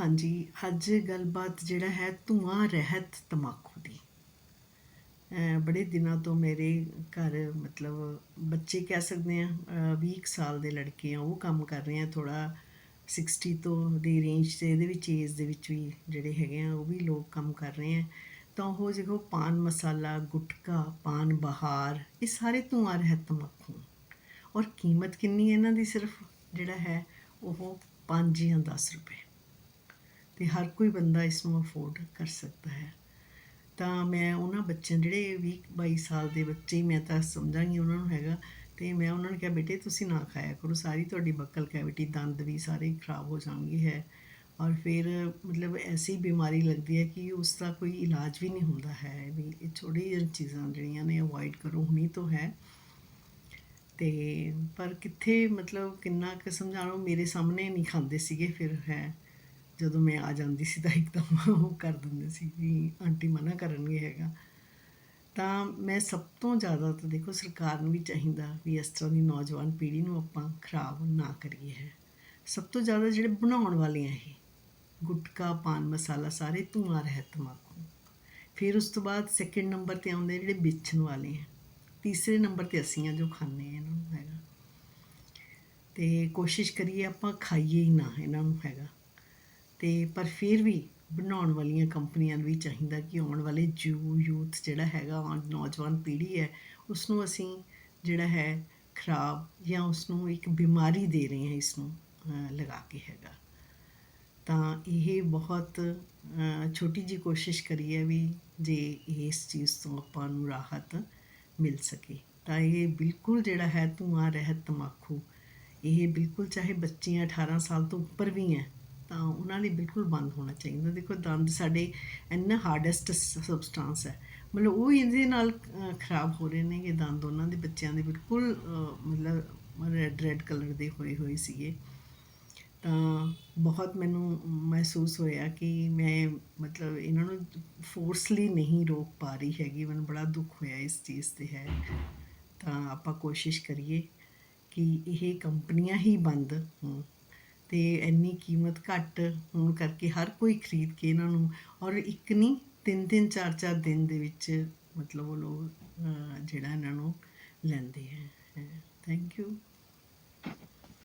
ਹਾਂਜੀ, ਅੱਜ ਗੱਲਬਾਤ ਜਿਹੜਾ ਹੈ ਧੂਆਂ, ਰਹਿਤ, ਤਮਾਕੂ ਦੀ। ਬੜੇ ਦਿਨਾਂ ਤੋਂ ਮੇਰੇ ਘਰ ਮਤਲਬ ਬੱਚੇ ਕਹਿ ਸਕਦੇ ਆ 20 ਕੁ ਸਾਲ ਦੇ ਲੜਕੇ ਆ, ਉਹ ਕੰਮ ਕਰ ਰਹੇ ਆ ਥੋੜਾ 60 ਤੋਂ ਦੀ ਰੇਂਜ ਤੇ, ਇਹਦੇ ਵਿੱਚ ਏਜ ਦੇ ਵਿੱਚ ਵੀ ਜਿਹੜੇ ਹੈਗੇ ਆ, ਉਹ ਵੀ ਲੋਕ ਕੰਮ ਕਰ ਰਹੇ ਆ। ਤਾਂ ਉਹ ਜਿਹੋ ਪਾਨ ਮਸਾਲਾ, ਗੁਟਕਾ, ਪਾਨ ਬਹਾਰ, ਇਹ ਸਾਰੇ ਧੂਆਂ, ਰਹਿਤ, ਤਮਾਕੂ। ਔਰ ਕੀਮਤ ਕਿੰਨੀ ਹੈ ਇਹਨਾਂ ਦੀ ਸਿਰਫ? ਜਿਹੜਾ ਹੈ ਉਹ 5 ਜਾਂ 10 ਰੁਪਏ। ਤੇ ਹਰ ਕੋਈ ਬੰਦਾ ਇਸ ਨੂੰ ਅਫੋਰਡ ਕਰ ਸਕਦਾ ਹੈ। ਤਾਂ ਮੈਂ ਉਹਨਾਂ ਬੱਚਿਆਂ, ਜਿਹੜੇ 20 22 ਸਾਲ ਦੇ ਬੱਚੇ ਮੈਂ ਤਾਂ ਸਮਝਾਂਗੀ ਉਹਨਾਂ ਨੂੰ ਹੈਗਾ, ਤੇ ਮੈਂ ਉਹਨਾਂ ਨੂੰ ਕਿਹਾ, ਬੇਟੇ, ਤੁਸੀਂ ਨਾ ਖਾਇਆ ਕਰੋ, ਸਾਰੀ ਤੁਹਾਡੀ ਬਕਲ ਕੈਵਿਟੀ ਦੰਦ ਵੀ ਸਾਰੇ ਖਰਾਬ ਹੋ ਜਾਣਗੇ ਹੈ। ਔਰ ਫਿਰ ਮਤਲਬ ਐਸੀ ਬਿਮਾਰੀ ਲੱਗਦੀ ਹੈ ਕਿ ਉਸ ਦਾ ਕੋਈ ਇਲਾਜ ਵੀ ਨਹੀਂ ਹੁੰਦਾ ਹੈ, ਵੀ ਇਹ ਛੋਟੀ ਜਿਹੀ ਚੀਜ਼ਾਂ ਜਿਹੜੀਆਂ ਨੇ ਅਵੋਇਡ ਕਰੋ, ਹੁਣੀ ਤੋਂ ਹੈ। ਤੇ ਪਰ ਕਿੱਥੇ ਮਤਲਬ ਕਿੰਨਾ ਕੁ ਸਮਝਾਣੋ ਮੇਰੇ ਸਾਹਮਣੇ ਨਹੀਂ ਖਾਂਦੇ ਸੀਗੇ ਫਿਰ ਹੈ। ਜਦੋਂ ਮੈਂ ਆ ਜਾਂਦੀ ਸੀ ਤਾਂ ਇੱਕਦਮ ਉਹ ਕਰ ਦਿੰਦੇ ਸੀ ਵੀ ਆਂਟੀ ਮਨਾ ਕਰਨਗੇ ਹੈਗਾ। ਤਾਂ ਮੈਂ ਸਭ ਤੋਂ ਜ਼ਿਆਦਾ ਤਾਂ ਦੇਖੋ ਸਰਕਾਰ ਨੂੰ ਵੀ ਚਾਹੀਦਾ ਵੀ ਇਸ ਤਰ੍ਹਾਂ ਦੀ ਨੌਜਵਾਨ ਪੀੜ੍ਹੀ ਨੂੰ ਆਪਾਂ ਖਰਾਬ ਨਾ ਕਰੀਏ ਹੈ। ਸਭ ਤੋਂ ਜ਼ਿਆਦਾ ਜਿਹੜੇ ਬਣਾਉਣ ਵਾਲੇ ਆ ਇਹ, ਗੁਟਕਾ, ਪਾਨ ਮਸਾਲਾ ਸਾਰੇ ਧੂਆਂ ਰਹਿਤ ਤਮਾਕੂ ਫਿਰ ਉਸ ਤੋਂ ਬਾਅਦ ਸੈਕਿੰਡ ਨੰਬਰ ਤੇ ਆਉਂਦੇ ਜਿਹੜੇ ਵੇਚਣ ਵਾਲੇ ਆ। ਤੀਸਰੇ ਨੰਬਰ ਤੇ ਅਸੀਂ ਆ ਜੋ ਖਾਂਦੇ ਆ ਇਹਨਾਂ ਨੂੰ ਹੈਗਾ। ਤੇ ਕੋਸ਼ਿਸ਼ ਕਰੀਏ ਆਪਾਂ ਖਾਈਏ ਹੀ ਨਾ ਇਹਨਾਂ ਨੂੰ ਹੈਗਾ। ਤੇ ਪਰ ਫਿਰ ਵੀ ਬਣਾਉਣ ਵਾਲੀਆਂ ਕੰਪਨੀਆਂ ਨੂੰ ਵੀ ਚਾਹੀਦਾ ਕਿ ਆਉਣ ਵਾਲੇ ਜੂ ਯੂਥ ਜਿਹੜਾ ਹੈਗਾ, ਆਉਣ- ਨੌਜਵਾਨ ਪੀੜ੍ਹੀ ਹੈ ਉਸ ਨੂੰ ਅਸੀਂ ਜਿਹੜਾ ਹੈ ਖਰਾਬ ਜਾਂ ਉਸ ਨੂੰ ਇੱਕ ਬਿਮਾਰੀ ਦੇ ਰਹੇ ਹਾਂ ਇਸ ਨੂੰ ਲਗਾ ਕੇ ਹੈਗਾ। ਤਾਂ ਇਹ ਬਹੁਤ ਛੋਟੀ ਜੀ ਕੋਸ਼ਿਸ਼ ਕਰੀ ਹੈ ਵੀ ਜੇ ਇਸ ਚੀਜ਼ ਤੋਂ ਆਪਾਂ ਨੂੰ ਰਾਹਤ ਮਿਲ ਸਕੇ, ਤਾਂ ਇਹ ਬਿਲਕੁਲ ਜਿਹੜਾ ਹੈ ਧੂਆਂ ਰਹਿਤ ਤਮਾਕੂ, ਇਹ ਬਿਲਕੁਲ ਚਾਹੇ ਬੱਚੀਆਂ 18 ਸਾਲ ਤੋਂ ਉੱਪਰ ਵੀ ਹੈ ਤਾਂ ਉਹਨਾਂ ਲਈ ਬਿਲਕੁਲ ਬੰਦ ਹੋਣਾ ਚਾਹੀਦਾ। ਦੇਖੋ, ਦੰਦ ਸਾਡੇ ਇੰਨਾ ਹਾਰਡੈਸਟ ਸਬਸਟੈਂਸ ਹੈ। ਮਤਲਬ ਉਹ ਇਹਦੇ ਨਾਲ ਖਰਾਬ ਹੋ ਰਹੇ ਨੇ ਕਿ ਦੰਦ। ਉਹਨਾਂ ਦੇ ਬੱਚਿਆਂ ਦੇ ਬਿਲਕੁਲ ਮਤਲਬ ਰੈੱਡ ਰੈੱਡ ਕਲਰ ਦੇ ਹੋਏ ਹੋਏ ਸੀਗੇ। ਤਾਂ ਬਹੁਤ ਮੈਨੂੰ ਮਹਿਸੂਸ ਹੋਇਆ ਕਿ ਮੈਂ, ਮਤਲਬ ਇਹਨਾਂ ਨੂੰ ਫੋਰਸਲੀ ਨਹੀਂ ਰੋਕ ਪਾ ਰਹੀ ਹੈਗੀ। ਮੈਨੂੰ ਬੜਾ ਦੁੱਖ ਹੋਇਆ ਇਸ ਚੀਜ਼ ਤੇ ਹੈ। ਤਾਂ ਆਪਾਂ ਕੋਸ਼ਿਸ਼ ਕਰੀਏ ਕਿ ਇਹ ਕੰਪਨੀਆਂ ਹੀ ਬੰਦ ਹੋਣ। ਅਤੇ ਇੰਨੀ ਕੀਮਤ ਘੱਟ ਹੋਣ ਕਰਕੇ ਹਰ ਕੋਈ ਖਰੀਦ ਕੇ ਇਹਨਾਂ ਨੂੰ ਔਰ ਇੱਕ ਨਹੀਂ, ਤਿੰਨ ਤਿੰਨ, ਚਾਰ ਚਾਰ ਦਿਨ ਦੇ ਵਿੱਚ ਮਤਲਬ ਉਹ ਲੋਕ ਜਿਹੜਾ ਇਹਨਾਂ ਨੂੰ ਲੈਂਦੇ ਹੈ। Thank you